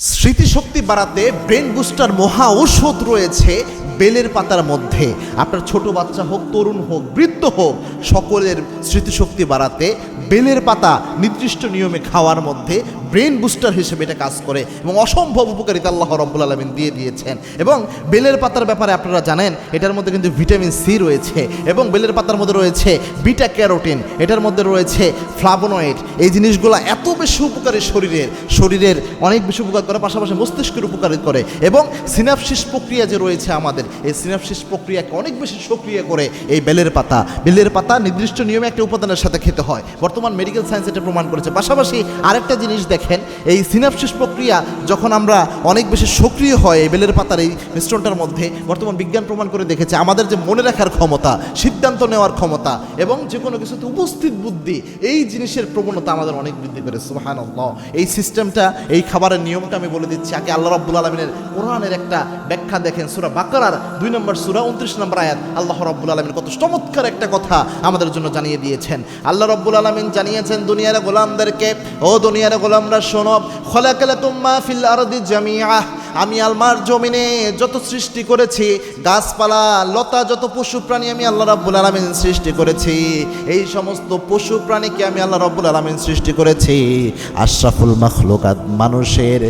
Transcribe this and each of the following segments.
স্মৃতিশক্তি বাড়াতে brain booster মহা ঔষধ রয়েছে বেলের পাতার মধ্যে। আপনার ছোট বাচ্চা হোক, তরুণ হোক, বৃদ্ধ হোক, সকলের স্মৃতিশক্তি বাড়াতে বেলের পাতা নির্দিষ্ট নিয়মে খাওয়ার মধ্যে ব্রেন বুস্টার হিসেবে এটা কাজ করে এবং অসম্ভব উপকারিতা আল্লাহ রব্বুল আলমিন দিয়ে দিয়েছেন। এবং বেলের পাতার ব্যাপারে আপনারা জানেন, এটার মধ্যে কিন্তু ভিটামিন সি রয়েছে এবং বেলের পাতার মধ্যে রয়েছে বিটা ক্যারোটিন, এটার মধ্যে রয়েছে ফ্লাভোনয়েড। এই জিনিসগুলো এত বেশি উপকারী শরীরের শরীরের অনেক বেশি উপকার করে, পাশাপাশি মস্তিষ্কের উপকার করে এবং সিনাপসিস প্রক্রিয়া যে রয়েছে আমাদের, এই সিনাপসিস প্রক্রিয়াকে অনেক বেশি সক্রিয় করে এই বেলের পাতা। বেলের পাতা নির্দিষ্ট নিয়মে একটা উপাদানের সাথে খেতে হয়। বর্তমান মেডিকেল সায়েন্স এটা প্রমাণ করেছে। পাশাপাশি আরেকটা জিনিস দেখেন, এই সিনাপসিস প্রক্রিয়া যখন আমরা অনেক বেশি সক্রিয় হয় এই বেলের পাতার এই মিশ্রণটার মধ্যে, বর্তমান বিজ্ঞান প্রমাণ করে দেখেছে আমাদের যে মনে রাখার ক্ষমতা, সিদ্ধান্ত নেওয়ার ক্ষমতা এবং যে কোনো কিছুতে উপস্থিত বুদ্ধি, এই জিনিসের প্রবণতা আমাদের অনেক বৃদ্ধি করে সুবাহান এই সিস্টেমটা, এই খাবারের নিয়মটা আমি বলে দিচ্ছি আগে, আল্লাহ রাব্বুল আলমিনের কোরআনের একটা ব্যাখ্যা দেখেন, সুরা বাকারার দুই নম্বর, সুরা উনত্রিশ নম্বর আয়াত, আল্লাহ রাব্বুল আলমিন কত চমৎকার একটা কথা আমাদের জন্য জানিয়ে দিয়েছেন। আল্লাহ রাব্বুল আলমিন জানিয়েছেন, দুনিয়ার গোলামদেরকে, ও দুনিয়ার গোলামরা শোনব খলাকালাকুম মা ফিল আরদি জামিআ আমি আলমার জমিনে যত সৃষ্টি করেছি, গাছপালা, লতা, যত পশু প্রাণী আমি আল্লাহ রাব্বুল আলমিন সৃষ্টি করেছি, এই সমস্ত পশু প্রাণীকে আমি আল্লাহ রাব্বুল আলমিন সৃষ্টি করেছি। আশরাফুল মখলুকাত মানুষের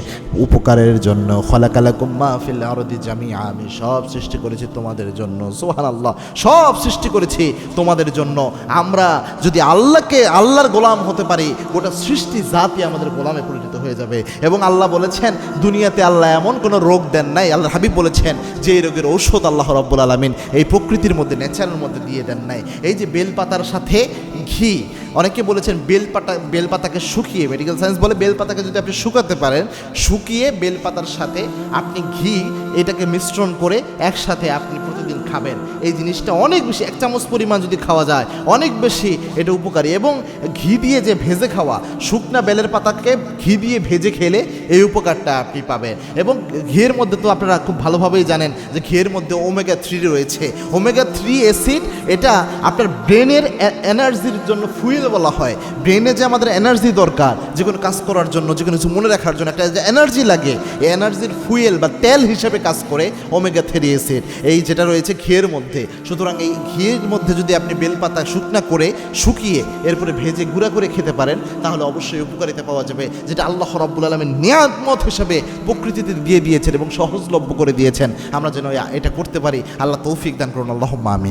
উপকারের জন্য, খলাকালাকুম মা ফিল আরদি জামিআ, আমি সব সৃষ্টি করেছি তোমাদের জন্য সোহান আল্লাহ সব সৃষ্টি করেছি তোমাদের জন্য। আমরা যদি আল্লাহকে, আল্লাহর গোলাম হতে পারি, গোটা সৃষ্টি জাতি আমাদের গোলামে পরিণত হয়ে যাবে। এবং আল্লাহ বলেছেন, দুনিয়াতে আল্লাহ এমন কোনো রোগ দেন নাই আল্লাহ হাবিব বলেছেন যে এই রোগের ঔষধ আল্লাহ রব্বুল আলমিন এই প্রকৃতির মধ্যে ন্যাচারের মধ্যে দিয়ে দেন নাই। এই যে বেলপাতার সাথে ঘি, অনেকে বলেছেন বেলপাতা, বেলপাতাকে শুকিয়ে মেডিকেল সায়েন্স বলে বেলপাতাকে যদি আপনি শুকাতে পারেন, শুকিয়ে বেলপাতার সাথে আপনি ঘি, এটাকে মিশ্রণ করে একসাথে আপনি প্রতিদিন খাবেন। এই জিনিসটা অনেক বেশি, এক চামচ পরিমাণ যদি খাওয়া যায়, অনেক বেশি এটা উপকারী। এবং ঘি দিয়ে যে ভেজে খাওয়া, শুকনা বেলের পাতাকে ঘি দিয়ে ভেজে খেলে এই উপকারটা আপনি পাবেন। এবং ঘিয়ের মধ্যে তো আপনারা খুব ভালোভাবেই জানেন যে ঘিয়ের মধ্যে ওমেগা থ্রি রয়েছে। ওমেগা থ্রি অ্যাসিড এটা আপনার ব্রেনের এনার্জির জন্য ফুয়েল বলা হয়। ব্রেনে যে আমাদের এনার্জি দরকার, যে কোনো কাজ করার জন্য, যে কোনো কিছু মনে রাখার জন্য, একটা যে এনার্জি লাগে, এই এনার্জির ফুয়েল বা তেল হিসেবে কাজ করে ওমেগা থ্রি অ্যাসিড এই যেটা রয়েছে ঘিয়ের মধ্যে। সুতরাং এই ঘিয়ের মধ্যে যদি আপনি বেলপাতা শুকনা করে শুকিয়ে এরপরে ভেজে গুঁড়া করে খেতে পারেন, তাহলে অবশ্যই উপকারিতা পাওয়া যাবে। যেটা আল্লাহ রব্বুল আলমের নিয়ামত হিসাবে প্রকৃতিতে দিয়ে দিয়েছেন এবং সহজলভ্য করে দিয়েছেন। আমরা যেন এটা করতে পারি। আল্লাহ তৌফিক দান করুন। আল্লাহ আমিন।